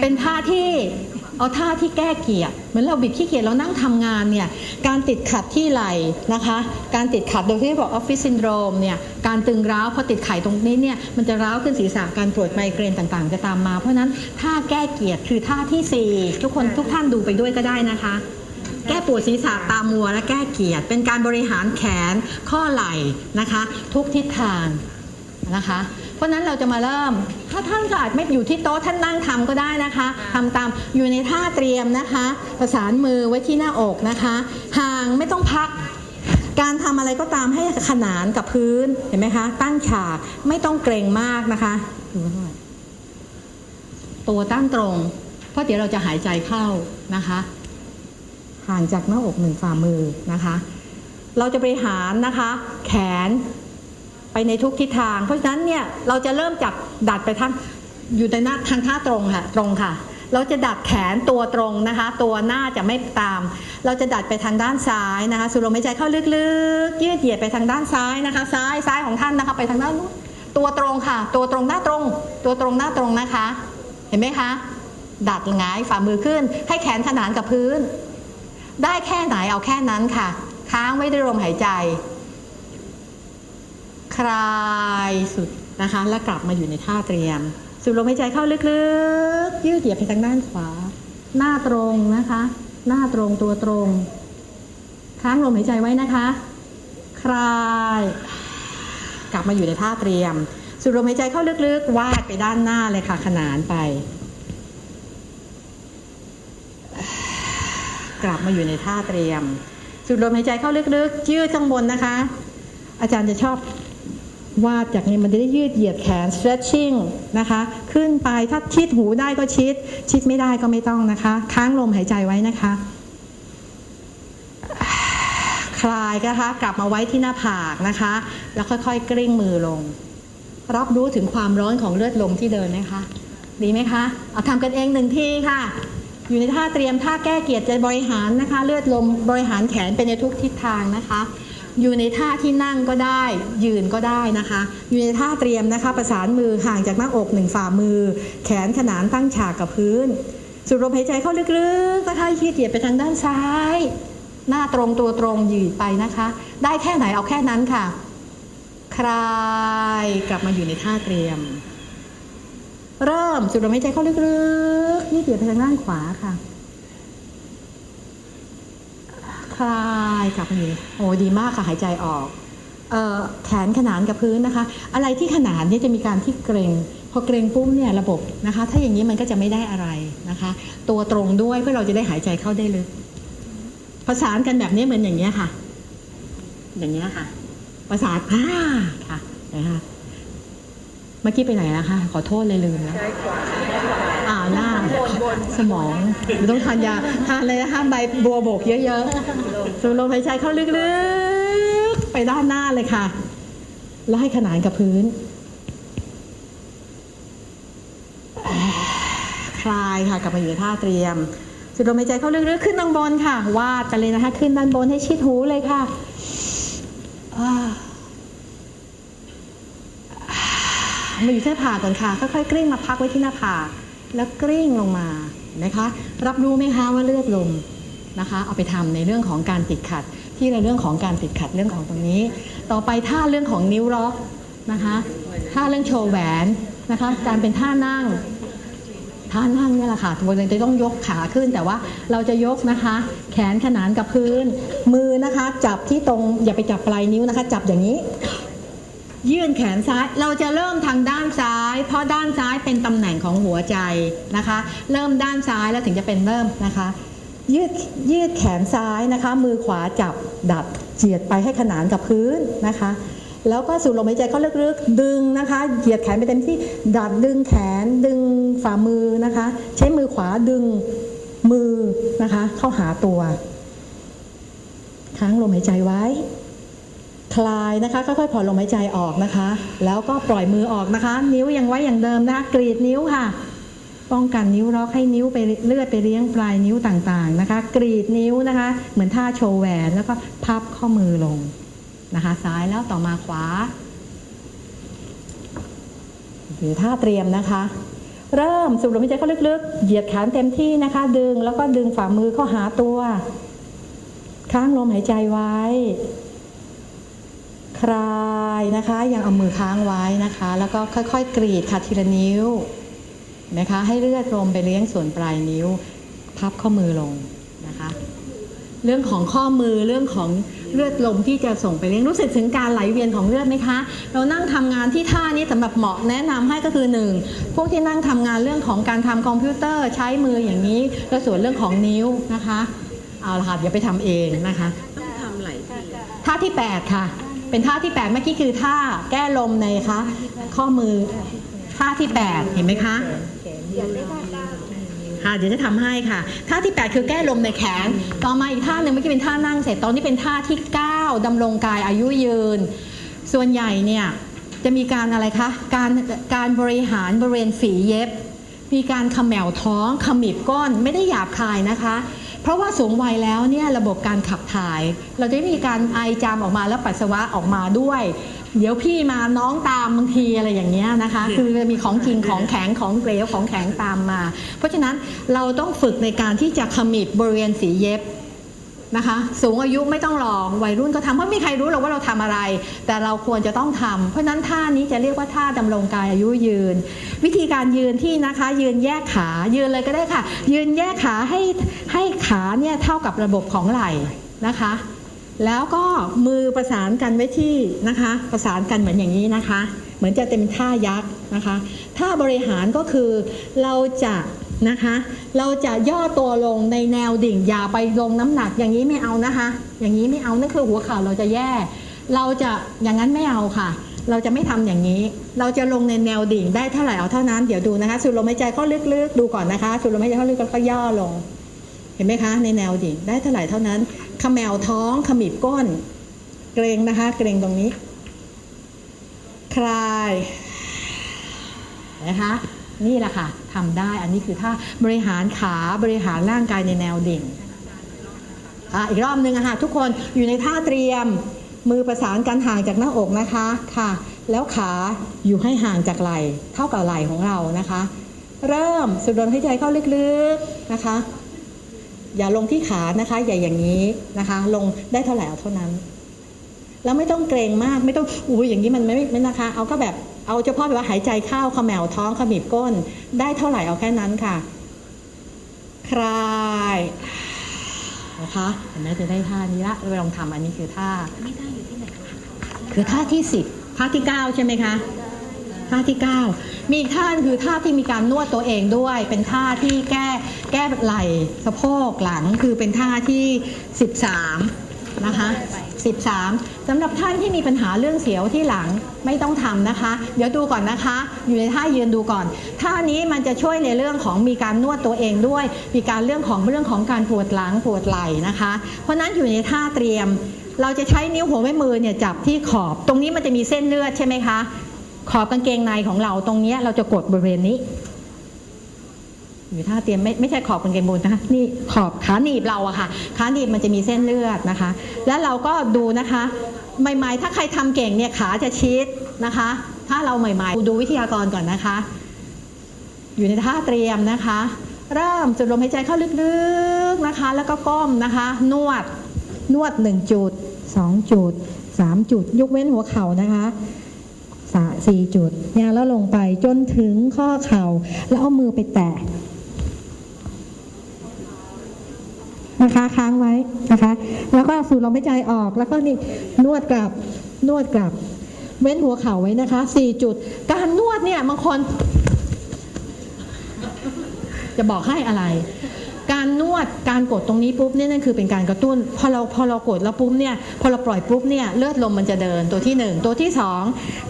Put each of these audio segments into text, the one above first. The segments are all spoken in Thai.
เป็นท่าที่เอาท่าที่แก้เกียร์เหมือนเราบิดขี้เกียจเรานั่งทำงานเนี่ยการติดขัดที่ไหล่นะคะ การติดขัดโดยที่บอกออฟฟิศซินโดรมเนี่ยการตึงร้าวพอติดไข่ตรงนี้เนี่ยมันจะร้าวขึ้นศีรษะการปวดไมเกรนต่างๆ จะตามมา เพราะฉะนั้นท่าแก้เกียร์คือท่าที่สี่ทุกคนทุกท่านดูไปด้วยก็ได้นะคะ แก้ปวดศีรษะตามัวและแก้เกียร์เป็นการบริหารแขนข้อไหล่นะคะ ทุกทิศทางนะคะเพ ราะฉะนั้นเราจะมาเริ่ม ถ้าท่านก็อาจไม่อยู่ที่โต๊ะท่านนั่งทำก็ได้นะคะทำตามอยู่ในท่าเตรียมนะคะ ประสานมือไว้ที่หน้าอกนะคะ ห่างไม่ต้องพัก การทำอะไรก็ตามให้ขนานกับพื้นเห็นไหมคะ ตั้งฉากไม่ต้องเกรงมากนะคะดูหน่อยตัวตั้งตรง เพราะเดี๋ยวเราจะหายใจเข้านะคะ ห่างจากหน้าอกหนึ่งฝ่ามือนะคะ เราจะบริหารนะคะ แขน ไปในทุกทิศทาง เพราะฉะนั้นเนี่ยเราจะเริ่มจากดัดไปทางอยู่ในหน้าทางท่าตรงค่ะตรงค่ะ เราจะดัดแขนตัวตรงนะคะ ตัวหน้าจะไม่ตาม เราจะดัดไปทางด้านซ้ายนะคะ สูดลมหายใจเข้าลึกๆยืดเหยียดไปทางด้านซ้ายนะคะ ซ้ายซ้ายของท่านนะคะไปทางด้านนู้นตัวตรงค่ะ ตัวตรงหน้าตรง ตัวตรงหน้าตรงนะคะ เห็นไหมคะดัดหงายฝ่ามือขึ้น ให้แขนขนานกับพื้น ได้แค่ไหนเอาแค่นั้นค่ะ ค้างไว้ด้วยลมหายใจ คลายสุดนะคะ แล้วกลับมาอยู่ในท่าเตรียม สูดลมหายใจเข้าลึกๆ ยืดเหยียดไปทางด้านขวา หน้าตรงนะคะ หน้าตรงตัวตรง ค้างลมหายใจไว้นะคะ คลาย กลับมาอยู่ในท่าเตรียม สูดลมหายใจเข้าลึกๆ วาดไปด้านหน้าเลยค่ะ ขนานไป กลับมาอยู่ในท่าเตรียม สูดลมหายใจเข้าลึกๆ ยืดข้างบนนะคะ อาจารย์จะชอบ วาดจากนี้มันจะได้ยืดเหยียดแขน stretching นะคะ ขึ้นไปถ้าชิดหูได้ก็ชิด ชิดไม่ได้ก็ไม่ต้องนะคะ ค้างลมหายใจไว้นะคะ คลายนะคะ กลับมาไว้ที่หน้าผากนะคะ แล้วค่อยๆ กลิ้งมือลง รับรู้ถึงความร้อนของเลือดลมที่เดินนะคะ ดีไหมคะ เอาทำกันเองหนึ่งทีค่ะ อยู่ในท่าเตรียมท่าแก้เกียรติจะบริหารนะคะ เลือดลมบริหารแขนไปในทุกทิศทางนะคะ อยู่ในท่าที่นั่งก็ได้ ยืนก็ได้นะคะ อยู่ในท่าเตรียมนะคะ ประสานมือห่างจากหน้าอกหนึ่งฝ่ามือ แขนขนานตั้งฉากกับพื้น สูดลมหายใจเข้าลึกๆนะคะยืดเหยียดไปทางด้านซ้าย หน้าตรงตัวตรงยืดไปนะคะ ได้แค่ไหนเอาแค่นั้นค่ะ คลายกลับมาอยู่ในท่าเตรียม เริ่มสูดลมหายใจเข้าลึกๆยืดเหยียดไปทางด้านขวาค่ะ คลายกลับมาอยู่โอ้ดีมากค่ะหายใจออกออแขนขนานกับพื้นนะคะ อะไรที่ขนานเนี่ยจะมีการที่เกรง พอเกรงปุ๊บเนี่ยระบบนะคะ ถ้าอย่างนี้มันก็จะไม่ได้อะไรนะคะ ตัวตรงด้วยเพื่อเราจะได้หายใจเข้าได้ลึกประสานกันแบบนี้เหมือนอย่างเงี้ยค่ะ อย่างเงี้ยค่ะ ประสานอ่าค่ะนะคะเมื่อกี้ไปไหนแล้วคะขอโทษเลยลืมแล้ว อ่าหน้า สมองไม่ต้องทานยาทานเลยนะคะใบบัวบกเยอะๆสูดลมหายใจเข้าลึกๆ ไปด้านหน้าเลยค่ะ แล้วให้ขนานกับพื้น คลายค่ะกลับมาอยู่ในท่าเตรียมสูดลมหายใจเข้าลึกๆ ขึ้นด้านบนค่ะ วาดไปเลยนะคะ ขึ้นด้านบนให้ชิดหูเลยค่ะอ่ามาอยู่ที่หน้าผากก่อนค่ะ ค่อยๆกลิ้งมาพักไว้ที่หน้าผาก แล้วกลิ้งลงมานะคะ รับรู้ไหมคะว่าเลือดลมนะคะ เอาไปทำในเรื่องของการติดขัด ที่ในเรื่องของการติดขัดเรื่องของตรงนี้ ต่อไปท่าเรื่องของนิ้วล็อกนะคะท่าเรื่องโชว์แหวนนะคะ การเป็นท่านั่งท่านั่งเนี่ยแหละค่ะตัวเองจะต้องยกขาขึ้นแต่ว่าเราจะยกนะคะ แขนขนานกับพื้น มือนะคะ จับที่ตรงอย่าไปจับปลายนิ้วนะคะ จับอย่างนี้ ยื่นแขนซ้าย เราจะเริ่มทางด้านซ้าย เพราะด้านซ้ายเป็นตำแหน่งของหัวใจนะคะ เริ่มด้านซ้ายแล้วถึงจะเป็นเริ่มนะคะ ยืดยืดแขนซ้ายนะคะ มือขวาจับดัดเจียดไปให้ขนานกับพื้นนะคะ แล้วก็สูดลมหายใจเข้าลึกๆดึงนะคะ เหยียดแขนไปเต็มที่ดัดดึงแขนดึงฝ่ามือนะคะ ใช้มือขวาดึงมือนะคะ เข้าหาตัวค้างลมหายใจไว้ คลายนะคะค่อยๆผ่อนลมหายใจออกนะคะ แล้วก็ปล่อยมือออกนะคะ นิ้วยังไว้อย่างเดิมนะคะกรีดนิ้วค่ะ ป้องกันนิ้วล็อกให้นิ้วไปเลือดไปเลี้ยงปลายนิ้วต่างๆนะคะ กรีดนิ้วนะคะ เหมือนท่าโชว์แหวนแล้วก็พับข้อมือลงนะคะ ซ้ายแล้วต่อมาขวาหรือท่าเตรียมนะคะ เริ่มสูดลมหายใจเข้าลึกๆ เหยียดแขนเต็มที่นะคะ ดึงแล้วก็ดึงฝ่ามือเข้าหาตัว ค้างลมหายใจไว้ คลายนะคะ ยังเอามือค้างไว้นะคะ แล้วก็ค่อยๆ กรีดค่ะทีละนิ้วนะคะ ให้เลือดลมไปเลี้ยงส่วนปลายนิ้ว พับข้อมือลงนะคะ เรื่องของข้อมือเรื่องของเลือดลมที่จะส่งไปเลี้ยงรู้สึกถึงการไหลเวียนของเลือดไหมคะ เรานั่งทำงานที่ท่านี้สำหรับเหมาะแนะนำให้ก็คือหนึ่งพวกที่นั่งทำงานเรื่องของการทำคอมพิวเตอร์ใช้มืออย่างนี้แล้วส่วนเรื่องของนิ้วนะคะ เอาละค่ะอย่าไปทำเองนะคะต้องทำหลายทีท่าที่ 8 ค่ะ เป็นท่าที่8เมื่อกี้คือท่าแก้ลมในคะข้อมือท่าที่8เห็นไหมคะค่ะเดี๋ยวจะทำให้ค่ะ ท่าที่ 8 คือแก้ลมในแขน ต่อมาอีกท่าหนึ่งเมื่อกี้เป็นท่านั่งเสร็จตอนนี้เป็นท่าที่ 9ดำรงกายอายุยืน ส่วนใหญ่เนี่ยจะมีการอะไรคะ การการบริหารบริเวณฝีเย็บ มีการเขมวท้องขมิบก้นไม่ได้หยาบคายนะคะ เพราะว่าสูงวัยแล้วเนี่ยระบบการขับถ่าย เราจะมีการไอจามออกมาแล้วปัสสาวะออกมาด้วย เดี๋ยวพี่มาน้องตามบางทีอะไรอย่างเงี้ยนะคะ คือจะมีของจริงของแข็งของเกลียวของแข็งตามมา เพราะฉะนั้นเราต้องฝึกในการที่จะขมิบบริเวณสีเย็บ นะคะ สูงอายุไม่ต้องรอวัยรุ่นก็ทำเพราะไม่มีใครรู้หรอกว่าเราทำอะไร แต่เราควรจะต้องทำเพราะฉะนั้นท่านี้จะเรียกว่าท่าดำรงกายอายุยืน วิธีการยืนที่นะคะ ยืนแยกขายืนเลยก็ได้ค่ะ ยืนแยกขาให้ให้ขาเนี่ยเท่ากับระบบของไหล่นะคะ แล้วก็มือประสานกันไว้ที่นะคะ ประสานกันเหมือนอย่างนี้นะคะ เหมือนจะเป็นท่ายักษ์นะคะท่าบริหารก็คือเราจะ นะคะ เราจะย่อตัวลงในแนวดิ่งอย่าไปลงน้ำหนักอย่างนี้ไม่เอานะคะ อย่างนี้ไม่เอานั่นคือหัวเข่าเราจะแย่ เราจะอย่างนั้นไม่เอาค่ะ เราจะไม่ทำอย่างนี้ เราจะลงในแนวดิ่งได้เท่าไหร่เอาเท่านั้นเดี๋ยวดูนะคะ สูดลมหายใจเข้าลึกๆดูก่อนนะคะ สูดลมหายใจเข้าลึกแล้วก็ย่อลง เห็นไหมคะ ในแนวดิ่งได้เท่าไหร่เท่านั้นขมวท้องขมิบก้น เกรงนะคะ เกรงตรงนี้ คลายนะคะนี่แหละค่ะ ทำได้ อันนี้คือท่าบริหารขาบริหารร่างกายในแนวดิ่งอะอีกรอบหนึ่งอะค่ะทุกคนอยู่ในท่าเตรียมมือประสานกันห่างจากหน้าอกนะคะค่ะ แล้วขาอยู่ให้ห่างจากไหล่เท่ากับไหล่ของเรานะคะ เริ่มสูดลมหายใจเข้าลึกๆนะคะ อย่าลงที่ขานะคะ อย่าอย่างนี้นะคะ ลงได้เท่าไหร่เอาเท่านั้น แล้วไม่ต้องเกรงมากไม่ต้องอุ้อย่างนี้มันไม่ไม่นะคะ เอาก็แบบ เอาเฉพาะแบบว่าหายใจเข้าเขมวท้องขมิบก้น ได้เท่าไหร่เอาแค่นั้นค่ะ คลายนะคะเห็นไหมจะได้ท่านี้ละเราลองทำอันนี้คือท่าไม่ได้อยู่ที่ไหนคะคือท่าที่10ท่าที่9ใช่ไหมคะท่าที่ 9 มีอีกท่าคือท่าที่มีการนวดตัวเองด้วย เป็นท่าที่แก้แก้ไหล่สะโพกหลังคือเป็นท่าที่ 13 นะคะ 13สำหรับท่านที่มีปัญหาเรื่องเสียวที่หลังไม่ต้องทำนะคะ เดี๋ยวดูก่อนนะคะ อยู่ในท่ายืนดูก่อนท่านี้มันจะช่วยในเรื่องของมีการนวดตัวเองด้วย มีการเรื่องของเรื่องของการปวดหลังปวดไหล่นะคะ เพราะนั้นอยู่ในท่าเตรียม เราจะใช้นิ้วหัวแม่มือเนี่ยจับที่ขอบ ตรงนี้มันจะมีเส้นเลือดใช่ไหมคะ ขอบกางเกงในของเราตรงนี้เราจะกดบริเวณนี้ อยู่ท่าเตรียมไม่ไม่ใช่ขอบกางเกงบนนะคะนี่ขอบขาหนีบเราอะค่ะขาหนีบมันจะมีเส้นเลือดนะคะ แล้วเราก็ดูนะคะใหม่ๆ ถ้าใครทำเก่งเนี่ยขาจะชิดนะคะ ถ้าเราใหม่ๆ ดูวิทยากรก่อนนะคะ อยู่ในท่าเตรียมนะคะ เริ่มสูดลมหายใจเข้าลึกๆนะคะ แล้วก็ก้มนะคะ นวดนวด1จุด2จุด3จุดยกเว้นหัวเข่านะคะสี่จุดเนี่ยแล้วลงไปจนถึงข้อเข่าแล้วเอามือไปแตะ นะคะค้างไว้นะคะ แล้วก็สูดลมหายใจออกแล้วก็นี่นวดกลับนวดกลับ เว้นหัวเข่าไว้นะคะสี่จุด การนวดเนี่ยบางคน จะบอกให้อะไร การนวดการกดตรงนี้ปุ๊บเนี่ยนั่นคือเป็นการกระตุ้น พอเราพอเรากดแล้วปุ๊บเนี่ยพอเราปล่อยปุ๊บเนี่ยเลือดลมมันจะเดินตัวที่หนึ่งตัวที่สอง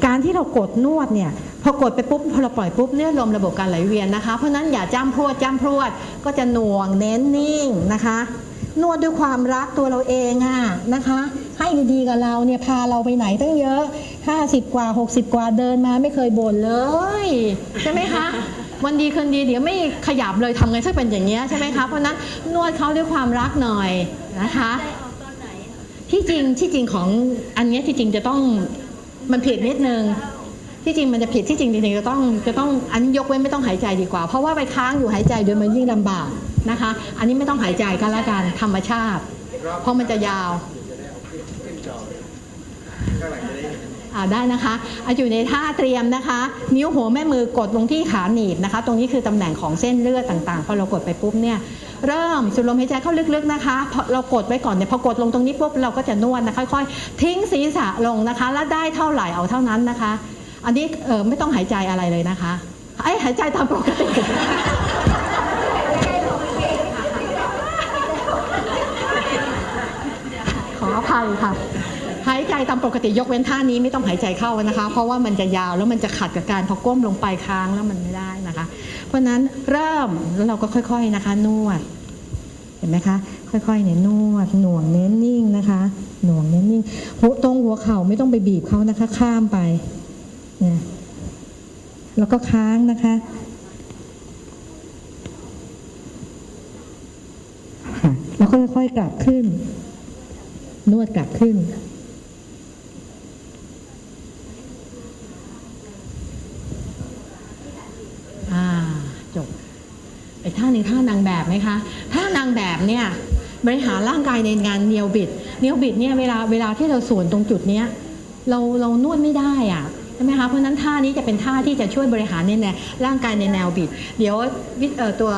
การที่เรากดนวดเนี่ย พอกดไปปุ๊บพอเราปล่อยปุ๊บเลือดลมระบบการไหลเวียนนะคะ เพราะนั้นอย่าจ้ำพรวดจ้ำพรวดก็จะหน่วงเน้นนิ่งนะคะนวดด้วยความรักตัวเราเองอะนะคะ ให้ดีๆกับเราเนี่ยพาเราไปไหนตั้งเยอะ 50 กว่า 60 กว่าเดินมาไม่เคยบ่นเลย ใช่ไหมคะ วันดีคืนดีเดี๋ยวไม่ขยับเลยทำไงถ้าเป็นอย่างเงี้ยใช่ไหมคะเพราะนั้นนวดเขาด้วยความรักหน่อยนะคะที่จริงที่จริงของอันนี้ที่จริงจะต้องมันผิดนิดนึง ที่จริงมันจะผิดที่จริงจริงๆจะต้องจะต้องอันยกเว้นไม่ต้องหายใจดีกว่า เพราะว่าไปค้างอยู่หายใจโดยมันยิ่งลำบากนะคะ อันนี้ไม่ต้องหายใจก็แล้วกันธรรมชาติ เพราะมันจะยาวอ่าได้นะคะอะอยู่ในท่าเตรียมนะคะ นิ้วหัวแม่มือกดลงที่ขาหนีบนะคะ ตรงนี้คือตำแหน่งของเส้นเลือดต่างๆ พอเรากดไปปุ๊บเนี่ย เริ่มสูดลมหายใจเข้าลึกๆนะคะพอเรากดไว้ก่อนเนี่ยพอกดลงตรงนี้ปุ๊บเราก็จะนวดนะคะค่อยๆ ทิ้งศีรษะลงนะคะ แล้วได้เท่าไหร่เอาเท่านั้นนะคะ อันนี้เออไม่ต้องหายใจอะไรเลยนะคะไอ้ยหายใจตามปกติขออภัยค่ะ หายใจตามปกติยกเว้นท่านี้ไม่ต้องหายใจเข้านะคะ เพราะว่ามันจะยาวแล้วมันจะขัดกับการพอก้มลงไปค้างแล้วมันไม่ได้นะคะ เพราะฉะนั้นเริ่มแล้วเราก็ค่อยๆนะคะ นวดเห็นไหมคะค่อยๆเนี่ยนวดหน่วงเน้นนิ่งนะคะ หน่วงเน้นนิ่งหัวตรงหัวเข่าไม่ต้องไปบีบเขานะคะ ข้ามไป เนี่ยแล้วก็ค้างนะคะ แล้วก็ค่อยๆกลับขึ้น นวดกลับขึ้น อ่า จบไอ้ท่าหนึ่งท่านางแบบไหมคะ ท่านางแบบเนี่ยบริหารร่างกายในงานเนียวบิด เนียวบิดเนี่ยเวลาเวลาที่เราส่วนตรงจุดเนี้ย เราเรานวดไม่ได้อะ ช่ไหมคะเพราะนั้นท่านี้จะเป็นท่าที่จะช่วยบริหารในแนวร่างกายในแนวบิด เดี๋ยวตัว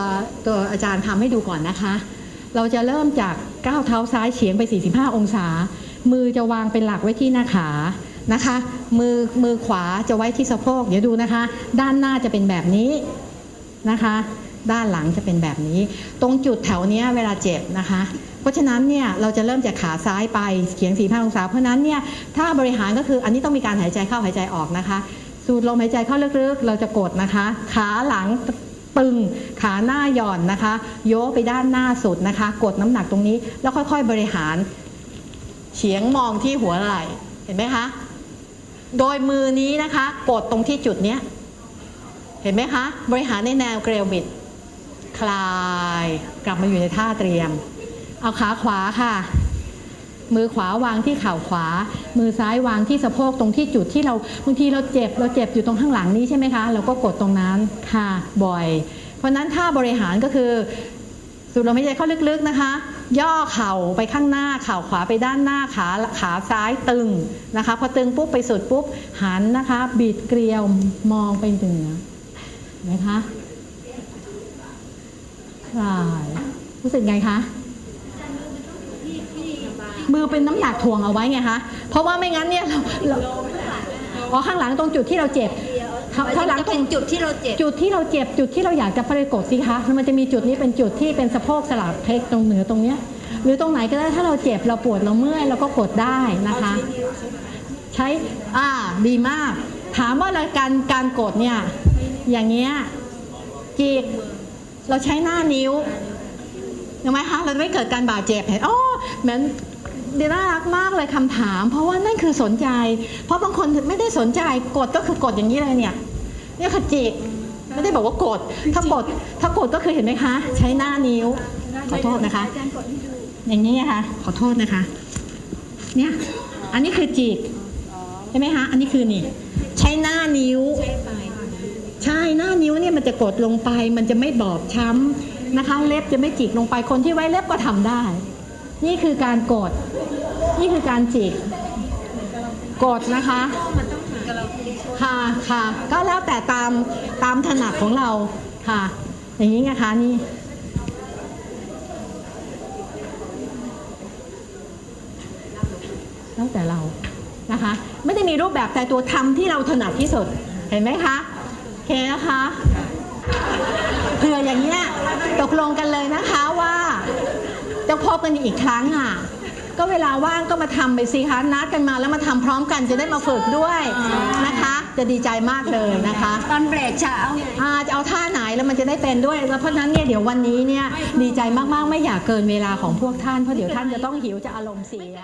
ตัวอาจารย์ทำให้ดูก่อนนะคะ เราจะเริ่มจากก้าวเท้าซ้ายเฉียงไป 45 องศา มือจะวางเป็นหลักไว้ที่หน้าขานะคะ มือมือขวาจะไว้ที่สะโพกเดี๋ยวดูนะคะ ด้านหน้าจะเป็นแบบนี้นะคะ ด้านหลังจะเป็นแบบนี้ ตรงจุดแถวเนี้ยเวลาเจ็บนะคะ เพราะฉะนั้นเนี่ยเราจะเริ่มจากขาซ้ายไปเฉียง4 5องศาเพราะนั้นเนี่ยถ้าบริหารก็คืออันนี้ต้องมีการหายใจเข้าหายใจออกนะคะ สูดลมหายใจเข้าลึกๆ เราจะกดนะคะ ขาหลังตึงขาหน้าหย่อนนะคะ โยกไปด้านหน้าสุดนะคะ กดน้ำหนักตรงนี้ แล้วค่อยๆบริหารเฉียงมองที่หัวไหล่เห็นไหมคะ โดยมือนี้นะคะ กดตรงที่จุดเนี้ย เห็นไหมคะ บริหารในแนวเกลียวบิด คลาย กลับมาอยู่ในท่าเตรียม เอาขาขวาค่ะ มือขวาวางที่เข่าขวา มือซ้ายวางที่สะโพกตรงที่จุดที่เราบางทีเราเจ็บเราเจ็บอยู่ตรงข้างหลังนี้ใช่ไหมคะ เราก็กดตรงนั้นค่ะบ่อย เพราะนั้นท่าบริหารก็คือสูดลมหายใจเข้าลึกๆนะคะ ย่อเข่าไปข้างหน้าเข่าขวาไปด้านหน้าขาขาซ้ายตึงนะคะพอตึงปุ๊บไปสุดปุ๊บหันนะคะบิดเกลียวมองไปเหนือนไหมคะ คลาย รู้สึกไงคะมือเป็นน้ำหนักถ่วงเอาไว้ไงคะ เพราะว่าไม่งั้นเนี่ยเราเราอ๋อข้างหลังตรงจุดที่เราเจ็บข้างหลังตรงจุดที่เราเจ็บ จุดที่เราเจ็บ จุดที่เราอยากจะไปกดสิคะแล้วมันจะมีจุดนี้เป็นจุดที่เป็นสะโพกสลับเพกตรงเหนือตรงเนี้ย หรือตรงไหนก็ได้ถ้าเราเจ็บเราปวดเราเมื่อยเราก็กดได้นะคะ ใช้ อ่า ดีมาก ถามว่าเราการการกดเนี่ย อย่างเงี้ยจีก เราใช้หน้านิ้วเห็นไหมคะเราไม่เกิดการบาดเจ็บเห็นอ๋อเหมือนเดีน่ารักมากเลยคำถาม เพราะว่านั่นคือสนใจ เพราะบางคนไม่ได้สนใจกดก็คือกดอย่างนี้เลยเนี่ยเนี่ยค่ะจิกไม่ได้บอกว่ากด ถ้ากดถ้ากดก็คือเห็นไหมคะ ใช้หน้านิ้ว ขอโทษนะคะ อย่างนี้นะคะขอโทษนะคะ เนี่ย อันนี้คือจิกใช่ไหมคะ อันนี้คือนี่ ใช้หน้านิ้ว ใช่หน้านิ้วเนี่ยมันจะกดลงไป มันจะไม่บอบช้ำนะคะ เล็บจะไม่จิกลงไปคนที่ไว้เล็บก็ทำได้ นี่คือการกด นี่คือการจิก กดนะคะค่ะค่ะก็แล้วแต่ตามตามถนัดของเราค่ะ อย่างนี้ไงคะนี่แล้วแต่เรานะคะ ไม่ได้มีรูปแบบแต่ตัวทำที่เราถนัดที่สุดเห็นไหมคะ เคนะคะเผื่ออย่างเงี้ยตกลงกันเลยนะคะว่าจะพบกันอีกครั้งอะก็เวลาว่างก็มาทำไปสิคะนัดกันมาแล้วมาทำพร้อมกันจะได้มาฝึกด้วยนะคะ จะดีใจมากเลยนะคะ ตอนเบรกเช้าไงอาจะเอาท่าไหนแล้วมันจะได้เป็นด้วยแล้วเพราะฉะนั้นเนี่ยเดี๋ยววันนี้เนี่ยดีใจมากๆไม่อยากเกินเวลาของพวกท่านเพราะเดี๋ยวท่านจะต้องหิวจะอารมณ์เสีย